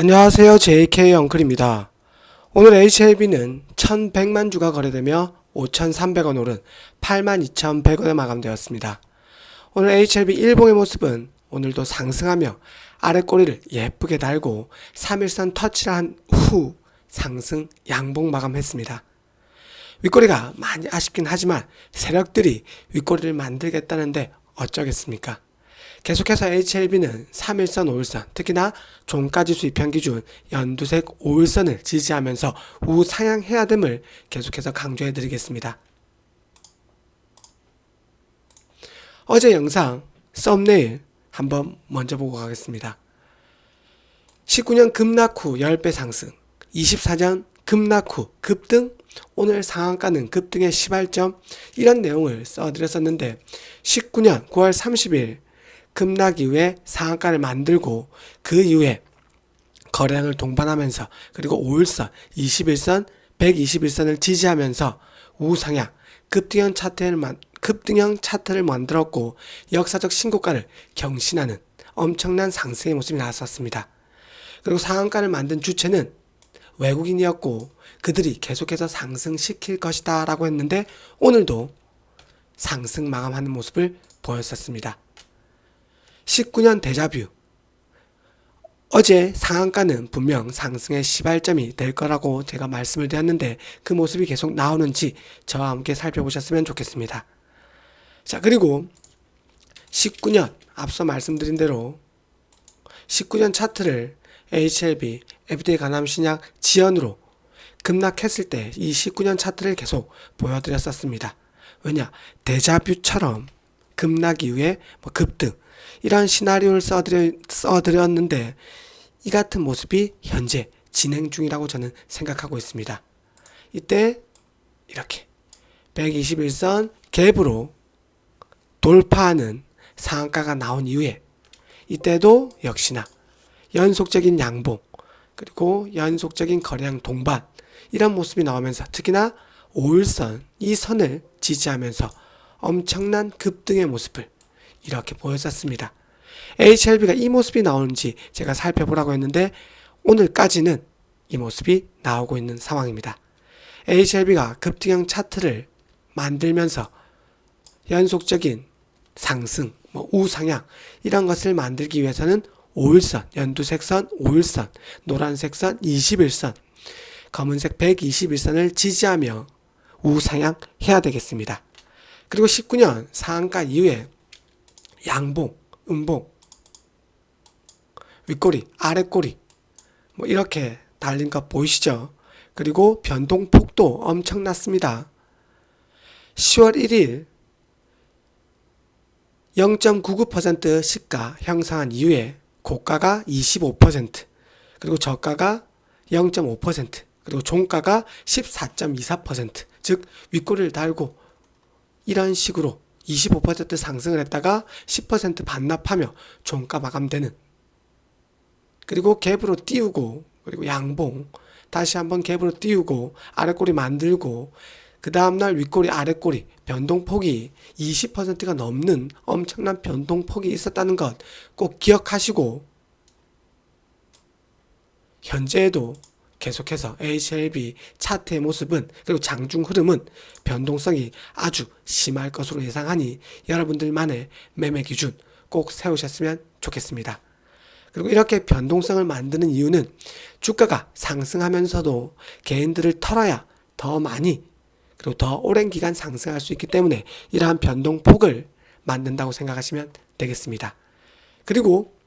안녕하세요. JK 엉클입니다. 오늘 HLB는 1100만 주가 거래되며 5,300원 오른 82,100원에 마감되었습니다. 오늘 HLB 일봉의 모습은 오늘도 상승하며 아래 꼬리를 예쁘게 달고 3일선 터치를 한 후 상승 양봉 마감했습니다. 윗꼬리가 많이 아쉽긴 하지만 세력들이 윗꼬리를 만들겠다는데 어쩌겠습니까? 계속해서 HLB는 3일선, 5일선, 특히나 종가지 수 입현 기준 연두색 5일선을 지지하면서 우상향해야 됨을 계속해서 강조해 드리겠습니다. 어제 영상 썸네일 한번 먼저 보고 가겠습니다. 19년 급락 후 10배 상승, 24년 급락 후 급등, 오늘 상한가는 급등의 시발점 이런 내용을 써드렸었는데 19년 9월 30일 급락 이후에 상한가를 만들고 그 이후에 거래량을 동반하면서 그리고 5일선, 21선, 121선을 지지하면서 우상향 급등형 차트를 만, 급등형 차트를 만들었고 역사적 신고가를 경신하는 엄청난 상승의 모습이 나왔었습니다. 그리고 상한가를 만든 주체는 외국인이었고 그들이 계속해서 상승시킬 것이다 라고 했는데 오늘도 상승 마감하는 모습을 보였었습니다. 19년 데자뷰 어제 상한가는 분명 상승의 시발점이 될 거라고 제가 말씀을 드렸는데 그 모습이 계속 나오는지 저와 함께 살펴보셨으면 좋겠습니다. 자, 그리고 19년 앞서 말씀드린 대로 19년 차트를 HLB, FD 간암 신약 지연으로 급락했을 때 이 19년 차트를 계속 보여드렸었습니다. 왜냐? 데자뷰처럼 급락 이후에 뭐 급등 이런 시나리오를 써드려, 써드렸는데 이 같은 모습이 현재 진행 중이라고 저는 생각하고 있습니다. 이때 이렇게 121선 갭으로 돌파하는 상한가가 나온 이후에 이때도 역시나 연속적인 양봉 그리고 연속적인 거래량 동반 이런 모습이 나오면서 특히나 5일선 이 선을 지지하면서 엄청난 급등의 모습을 이렇게 보였었습니다. HLB가 이 모습이 나오는지 제가 살펴보라고 했는데 오늘까지는 이 모습이 나오고 있는 상황입니다. HLB가 급등형 차트를 만들면서 연속적인 상승, 뭐 우상향 이런 것을 만들기 위해서는 5일선, 연두색 선 5일선, 노란색 선 21선, 검은색 121선을 지지하며 우상향 해야 되겠습니다. 그리고 19년 상한가 이후에 양봉, 음봉, 윗꼬리, 아랫꼬리 뭐 이렇게 달린 거 보이시죠? 그리고 변동폭도 엄청났습니다. 10월 1일 0.99% 시가 형성한 이후에 고가가 25% 그리고 저가가 0.5% 그리고 종가가 14.24%즉 윗꼬리를 달고 이런 식으로 25% 상승을 했다가 10% 반납하며 종가 마감되는. 그리고 갭으로 띄우고 그리고 양봉 다시 한번 갭으로 띄우고 아랫꼬리 만들고 그 다음날 윗꼬리 아랫꼬리 변동폭이 20%가 넘는 엄청난 변동폭이 있었다는 것 꼭 기억하시고 현재에도 계속해서 HLB 차트의 모습은 그리고 장중 흐름은 변동성이 아주 심할 것으로 예상하니 여러분들만의 매매 기준 꼭 세우셨으면 좋겠습니다. 그리고 이렇게 변동성을 만드는 이유는 주가가 상승하면서도 개인들을 털어야 더 많이 그리고 더 오랜 기간 상승할 수 있기 때문에 이러한 변동폭을 만든다고 생각하시면 되겠습니다. 그리고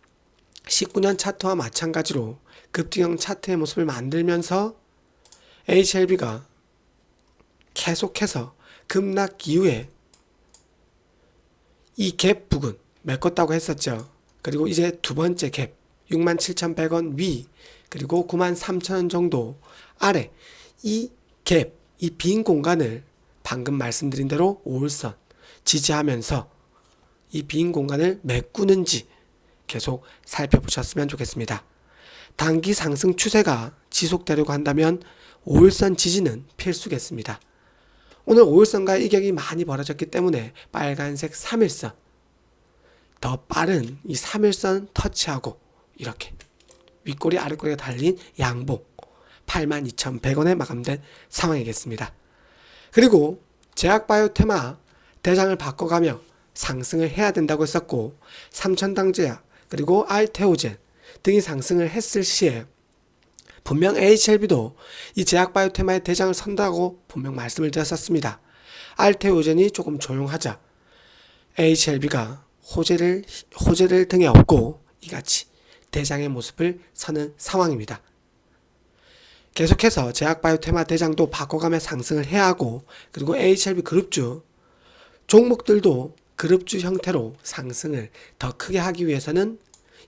19년 차트와 마찬가지로 급등형 차트의 모습을 만들면서 HLB가 계속해서 급락 이후에 이 갭 부근 메꿨다고 했었죠. 그리고 이제 두 번째 갭 67,100원 위 그리고 93,000원 정도 아래 이 갭, 이 빈 공간을 방금 말씀드린 대로 5일선 지지하면서 이 빈 공간을 메꾸는지 계속 살펴보셨으면 좋겠습니다. 단기 상승 추세가 지속되려고 한다면 5일선 지지는 필수겠습니다. 오늘 5일선과 이격이 많이 벌어졌기 때문에 빨간색 3일선 더 빠른 이 3일선 터치하고 이렇게 윗꼬리 아랫꼬리가 달린 양봉 82,100원에 마감된 상황이겠습니다. 그리고 제약바이오 테마 대장을 바꿔가며 상승을 해야 된다고 했었고 삼천당제약 그리고 알테오젠 등이 상승을 했을 시에 분명 HLB도 이 제약바이오테마의 대장을 선다고 분명 말씀을 드렸었습니다. 알테오젠이 조금 조용하자 HLB가 호재를 호재를 등에 업고 이같이 대장의 모습을 서는 상황입니다. 계속해서 제약바이오테마 대장도 바꿔가며 상승을 해야 하고 그리고 HLB 그룹주 종목들도 그룹주 형태로 상승을 더 크게 하기 위해서는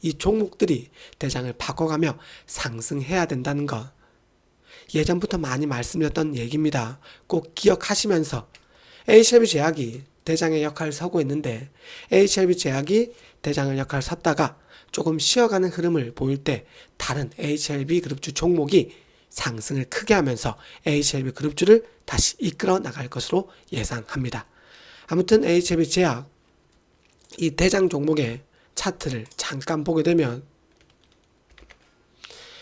이 종목들이 대장을 바꿔가며 상승해야 된다는 것 예전부터 많이 말씀드렸던 얘기입니다. 꼭 기억하시면서 HLB 제약이 대장의 역할을 서고 있는데 HLB 제약이 대장을 역할을 섰다가 조금 쉬어가는 흐름을 보일 때 다른 HLB 그룹주 종목이 상승을 크게 하면서 HLB 그룹주를 다시 이끌어 나갈 것으로 예상합니다. 아무튼 HLB 제약 이 대장 종목의 차트를 잠깐 보게 되면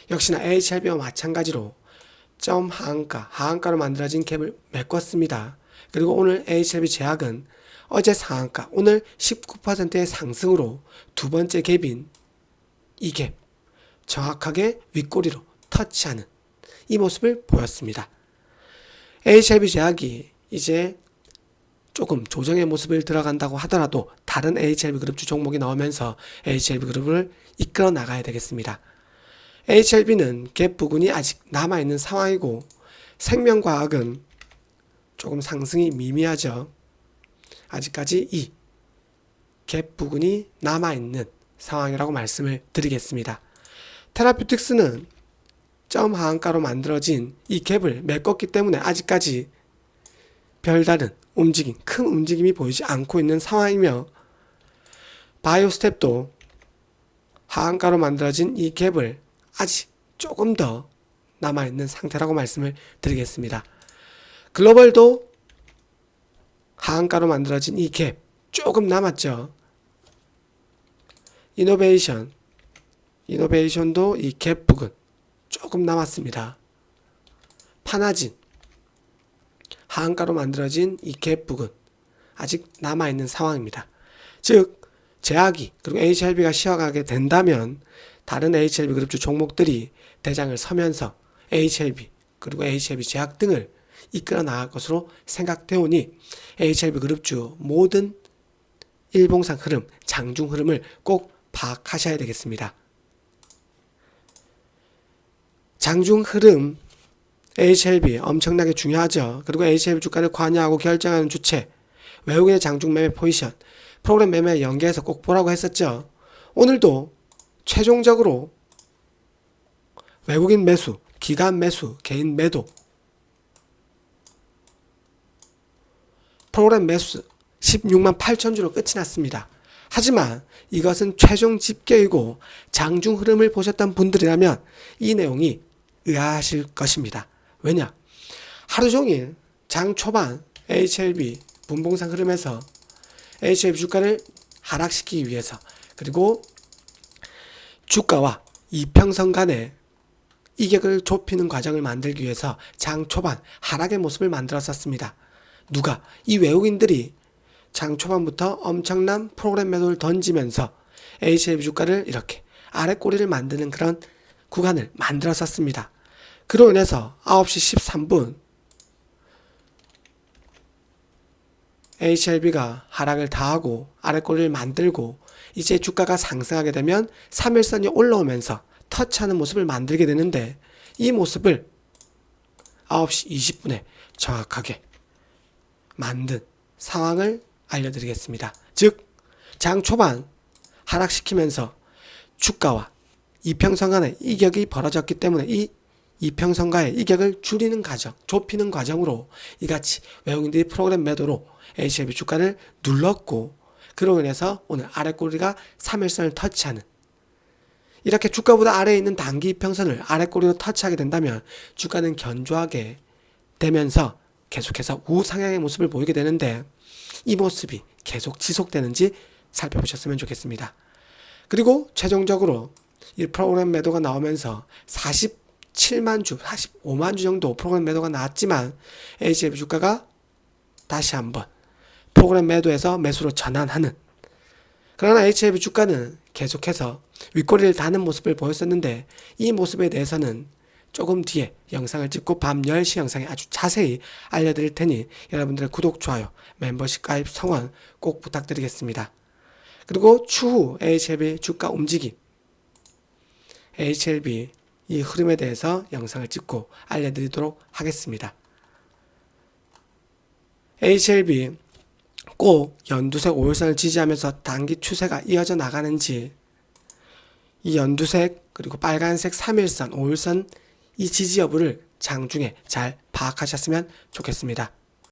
역시나 HLB와 마찬가지로 점 하한가, 하한가로 만들어진 갭을 메꿨습니다. 그리고 오늘 HLB 제약은 어제 상한가, 오늘 19%의 상승으로 두 번째 갭인 이 갭, 정확하게 윗꼬리로 터치하는 이 모습을 보였습니다. HLB 제약이 이제 조금 조정의 모습을 들어간다고 하더라도 다른 HLB 그룹 주 종목이 나오면서 HLB 그룹을 이끌어 나가야 되겠습니다. HLB는 갭 부근이 아직 남아있는 상황이고 생명과학은 조금 상승이 미미하죠. 아직까지 이 갭 부근이 남아있는 상황이라고 말씀을 드리겠습니다. 테라퓨틱스는 점 하한가로 만들어진 이 갭을 메꿨기 때문에 아직까지 별다른 움직임, 큰 움직임이 보이지 않고 있는 상황이며 바이오 스텝도 하한가로 만들어진 이 갭을 아직 조금 더 남아있는 상태라고 말씀을 드리겠습니다. 글로벌도 하한가로 만들어진 이 갭 조금 남았죠. 이노베이션, 이노베이션도 이 갭 부근 조금 남았습니다. 파나진, 하한가로 만들어진 이 갭 부근 아직 남아있는 상황입니다. 즉 제약이 그리고 HLB가 쉬어가게 된다면 다른 HLB 그룹주 종목들이 대장을 서면서 HLB 그리고 HLB 제약 등을 이끌어 나갈 것으로 생각되오니 HLB 그룹주 모든 일봉상 흐름, 장중 흐름을 꼭 파악하셔야 되겠습니다. 장중 흐름 HLB 엄청나게 중요하죠. 그리고 HLB 주가를 관여하고 결정하는 주체, 외국인의 장중 매매 포지션, 프로그램 매매 연계해서 꼭 보라고 했었죠. 오늘도 최종적으로 외국인 매수, 기간 매수, 개인 매도, 프로그램 매수 16만 8천 주로 끝이 났습니다. 하지만 이것은 최종 집계이고 장중 흐름을 보셨던 분들이라면 이 내용이 의아하실 것입니다. 왜냐? 하루 종일 장 초반 HLB 분봉상 흐름에서 HLB 주가를 하락시키기 위해서 그리고 주가와 이평선 간의 이격을 좁히는 과정을 만들기 위해서 장 초반 하락의 모습을 만들었었습니다. 누가? 이 외국인들이 장 초반부터 엄청난 프로그램 매도를 던지면서 HLB 주가를 이렇게 아래 꼬리를 만드는 그런 구간을 만들었었습니다. 그로 인해서 9시 13분 HLB가 하락을 다하고 아래꼬리를 만들고 이제 주가가 상승하게 되면 3일선이 올라오면서 터치하는 모습을 만들게 되는데 이 모습을 9시 20분에 정확하게 만든 상황을 알려드리겠습니다. 즉, 장 초반 하락시키면서 주가와 이평선 간의 이격이 벌어졌기 때문에 이 이평선과의 이격을 줄이는 과정, 좁히는 과정으로 이같이 외국인들이 프로그램 매도로 HLB 주가를 눌렀고 그로 인해서 오늘 아래 꼬리가 3일선을 터치하는 이렇게 주가보다 아래에 있는 단기 이평선을 아래 꼬리로 터치하게 된다면 주가는 견조하게 되면서 계속해서 우상향의 모습을 보이게 되는데 이 모습이 계속 지속되는지 살펴보셨으면 좋겠습니다. 그리고 최종적으로 이 프로그램 매도가 나오면서 47만 주, 45만 주 정도 프로그램 매도가 나왔지만 HLB 주가가 다시 한번 프로그램 매도에서 매수로 전환하는 그러나 HLB 주가는 계속해서 윗꼬리를 다는 모습을 보였었는데 이 모습에 대해서는 조금 뒤에 영상을 찍고 밤 10시 영상에 아주 자세히 알려드릴 테니 여러분들의 구독, 좋아요, 멤버십 가입, 성원 꼭 부탁드리겠습니다. 그리고 추후 HLB 주가 움직임, HLB 이 흐름에 대해서 영상을 찍고 알려드리도록 하겠습니다. HLB 꼭 연두색 5일선을 지지하면서 단기 추세가 이어져 나가는지 이 연두색 그리고 빨간색 3일선, 5일선 이 지지 여부를 장중에 잘 파악하셨으면 좋겠습니다.